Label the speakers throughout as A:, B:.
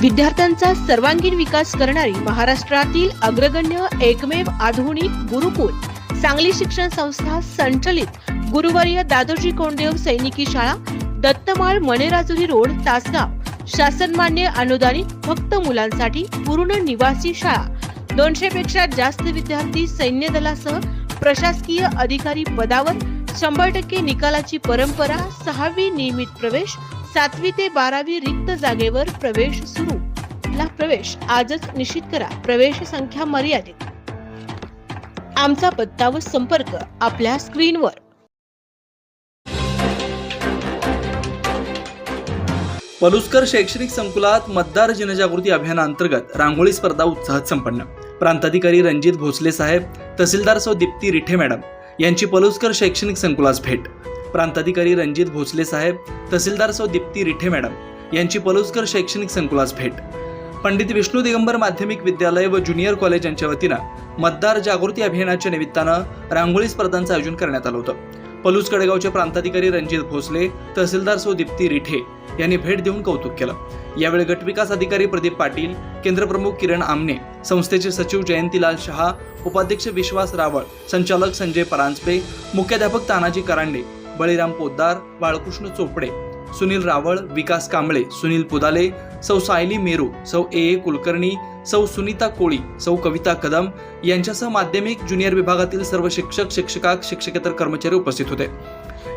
A: विद्यार्थ्यांचा सर्वांगीण विकास करणारी महाराष्ट्रातील अग्रगण्य एकमेव आधुनिक गुरुकुल सांगली शिक्षण संस्था संचलित गुरुवर्य दादोजी कोंडदेव सैनिकी शाळा दत्तमाळ मणेराजुरी रोड तासगाव. शासनमान्य अनुदानित फक्त मुलांसाठी पूर्ण निवासी शाळा. दोनशे पेक्षा जास्त विद्यार्थी सैन्य दलासह प्रशासकीय अधिकारी पदावर शंभर टक्के निकालाची परंपरा सहावी नियमित प्रवेश सातवी ते बारावी रिक्त जागेवर प्रवेश सुरू. ला प्रवेश आजच निश्चित करा. प्रवेश संख्या मर्यादित. आमचा पत्ता व संपर्क आपल्या स्क्रीनवर.
B: पलुस्कर शैक्षणिक संकुलात मतदार जनजागृती अभियानाअंतर्गत रांगोळी स्पर्धा उत्साहात संपन्न. प्रांताधिकारी रणजित भोसले साहेब तहसीलदार सौ दीप्ती रिठे मॅडम यांची पलुस्कर शैक्षणिक संकुलास भेट. प्रांताधिकारी रणजित भोसले साहेब तहसीलदार सौ दीप्ती रिठे मॅडम यांची पलुस्कर शैक्षणिक संकुलास भेट. पंडित विष्णू दिगंबर माध्यमिक विद्यालय व ज्युनियर कॉलेज यांच्या वतीनं मतदार जागृती अभियानाच्या निमित्तानं रांगोळी स्पर्धांचं आयोजन करण्यात आलं होतं. पलूस कडेगावचे प्रांताधिकारी रणजित भोसले तहसीलदार सौ दीप्ती रिठे यांनी भेट देऊन कौतुक केलं. यावेळी गटविकास अधिकारी प्रदीप पाटील केंद्रप्रमुख किरण आमने संस्थेचे सचिव जयंतीलाल शहा उपाध्यक्ष विश्वास रावळ संचालक संजय परांजपे मुख्याध्यापक तानाजी करांडे बळीराम पोद्दार बाळकृष्ण चोपडे सुनील रावळ विकास कांबळे सुनील पुदाले सौ सायली मेरू सौ ए ए कुलकर्णी सौ सुनीता कोळी सौ कविता कदम यांच्यासह माध्यमिक ज्युनियर विभागातील सर्व शिक्षक शिक्षका शिक्षकेतर कर्मचारी उपस्थित होते.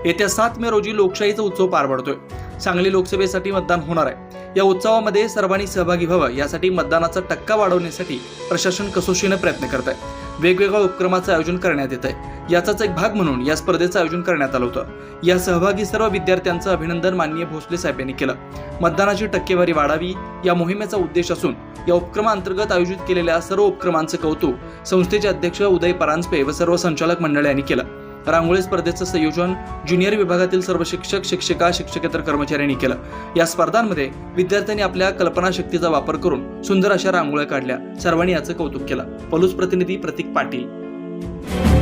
B: येत्या सात मे रोजी लोकशाहीचा उत्सव पार पडतोय. सांगली लोकसभेसाठी मतदान होणार आहे. या उत्सवामध्ये सर्वांनी सहभागी व्हावं यासाठी मतदानाचा टक्का वाढवण्यासाठी प्रशासन कसोशीनं प्रयत्न करत आहे. वेगवेगळ्या उपक्रमाचं आयोजन करण्यात येत आहे. याचाच एक भाग म्हणून या स्पर्धेचं आयोजन करण्यात आलं होतं. या सहभागी सर्व विद्यार्थ्यांचं अभिनंदन माननीय भोसले साहेब यांनी केलं. मतदानाची टक्केवारी वाढावी या मोहिमेचा उद्देश असून या उपक्रमाअंतर्गत आयोजित केलेल्या सर्व उपक्रमांचं कौतुक संस्थेचे अध्यक्ष उदय परांजपे व सर्व संचालक मंडळ यांनी केलं. रांगोळी स्पर्धेचं संयोजन ज्युनियर विभागातील सर्व शिक्षक शिक्षिका शिक्षकेतर कर्मचाऱ्यांनी केलं. या स्पर्धांमध्ये विद्यार्थ्यांनी आपल्या कल्पनाशक्तीचा वापर करून सुंदर अशा रांगोळ्या काढल्या. सर्वांनी याचं कौतुक केलं. पलूस प्रतिनिधी प्रतीक पाटील.